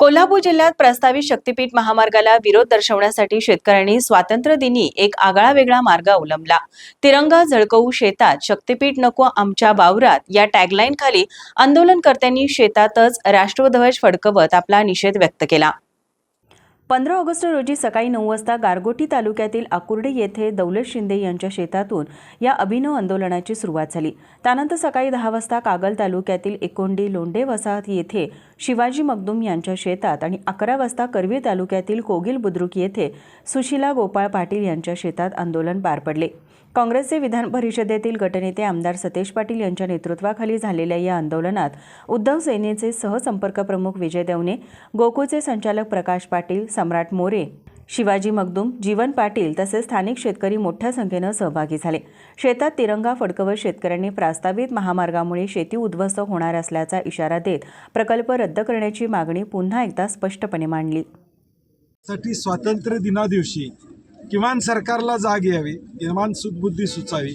कोल्हापूर जिल्ह्यात प्रस्तावित शक्तीपीठ महामार्गाला विरोध दर्शवण्यासाठी शेतकऱ्यांनी स्वातंत्र्यदिनी एक आगळा वेगळा मार्ग अवलंबला. तिरंगा झळकवू शेतात शक्तीपीठ नको आमच्या वावरात या टॅगलाईन खाली आंदोलनकर्त्यांनी शेतातच राष्ट्रध्वज फडकवत आपला निषेध व्यक्त केला. पंधरा ऑगस्ट रोजी सकाळी नऊ वाजता गारगोटी तालुक्यातील आकुर्डे येथे दौलत शिंदे यांच्या शेतातून या अभिनव आंदोलनाची सुरुवात झाली. त्यानंतर सकाळी दहा वाजता कागल तालुक्यातील एकोंडी लोंढे वसाहत येथे शिवाजी मगदूम यांच्या शेतात आणि अकरा वाजता करवीर तालुक्यातील कोगिल बुद्रुक येथे सुशिला गोपाळ पाटील यांच्या शेतात आंदोलन पार पडले. काँग्रेसचे विधान परिषदेतील गटनेते आमदार सतेज पाटील यांच्या नेतृत्वाखाली झालेल्या या आंदोलनात उद्धव सेनेचे सहसंपर्क प्रमुख विजय देवणे गोकुळचे संचालक प्रकाश पाटील सम्राट मोरे शिवाजी मगदूम जीवन पाटील तसेच स्थानिक शेतकरी मोठ्या संख्येनं सहभागी झाले. शेतात तिरंगा फडकवत शेतकऱ्यांनी प्रस्तावित महामार्गामुळे शेती उद्ध्वस्त होणार असल्याचा इशारा देत प्रकल्प रद्द करण्याची मागणी पुन्हा एकदा स्पष्टपणे मांडली. साठी स्वातंत्र्य दिना दिवशी किमान सरकारला जाग यावी किमान सुदबुद्धी सुचावी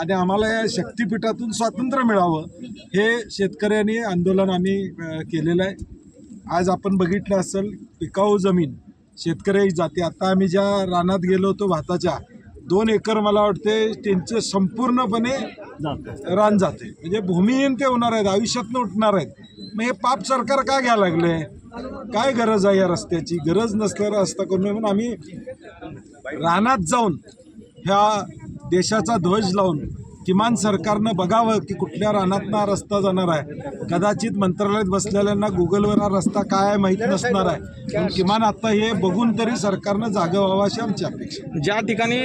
आणि आम्हाला या शक्तिपीठातून स्वातंत्र्य मिळावं हे शेतकऱ्यांनी आंदोलन आम्ही केलेलं आहे. आज आपण बघितलं असेल पिकाऊ जमीन शेतकरी जाते. आता आम्ही ज्या रानात गेलो होतो भाताच्या दोन एकर मला वाटते त्यांचं संपूर्णपणे रान जाते. म्हणजे भूमिहीन ते होणार आहेत आयुष्यातनं उठणार आहेत. मग हे पाप सरकार का घ्यायला लागले? काय गरज आहे या रस्त्याची? गरज नसल्यावर रस्ता करून म्हणून आम्ही रानात जाऊन ह्या देशाचा ध्वज लावून किमान सरकारनं बघावं की कुठल्या रानातनं हा रस्ता जाणार आहे. कदाचित मंत्रालयात बसलेल्यांना गुगलवर हा रस्ता काय आहे माहीत नसणार आहे. पण किमान आता हे बघून तरी सरकारनं जागं व्हावं अशी आमची अपेक्षा ज्या ठिकाणी